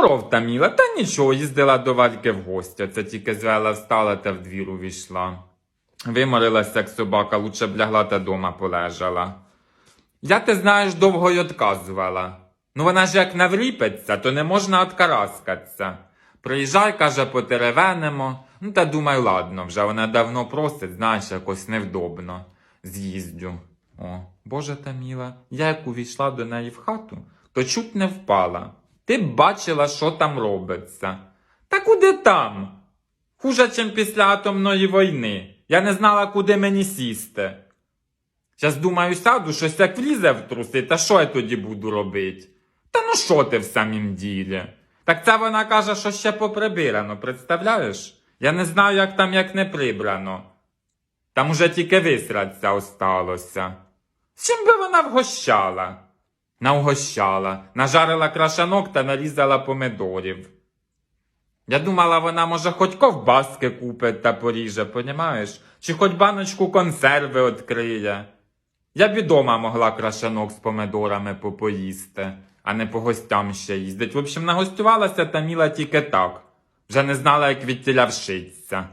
Здоров, Таміла, та нічого, їздила до Вальки в гості. Це тільки звела встала та в двір увійшла. Виморилась, як собака, лучше б лягла та дома полежала. Я, ти знаєш, довго й отказувала. Ну вона ж як навріпиться, то не можна откараскатися. Приїжджай, каже, потеревенемо. Ну та думаю, ладно, вже вона давно просить, знаєш, якось невдобно. З'їздю. О, Боже Таміла, я як увійшла до неї в хату, то чуть не впала. Ти б бачила, що там робиться. Та куди там? Хуже, чим після атомної війни. Я не знала, куди мені сісти. Щас думаю, сяду, щось як влізе в труси, та що я тоді буду робити? Та ну що ти в самім ділі? Так це вона каже, що ще поприбирано, представляєш? Я не знаю, як там як не прибрано. Там уже тільки висраться осталося. З чим би вона вгощала? Навгощала, нажарила крашанок та нарізала помидорів. Я думала, вона може хоч ковбаски купить та поріже, понімаєш? Чи хоч баночку консерви відкриє. Я б дома могла крашанок з помидорами попоїсти, а не по гостям ще їздить. В общем, нагостювалася та міла тільки так. Вже не знала, як від тіля вшиться.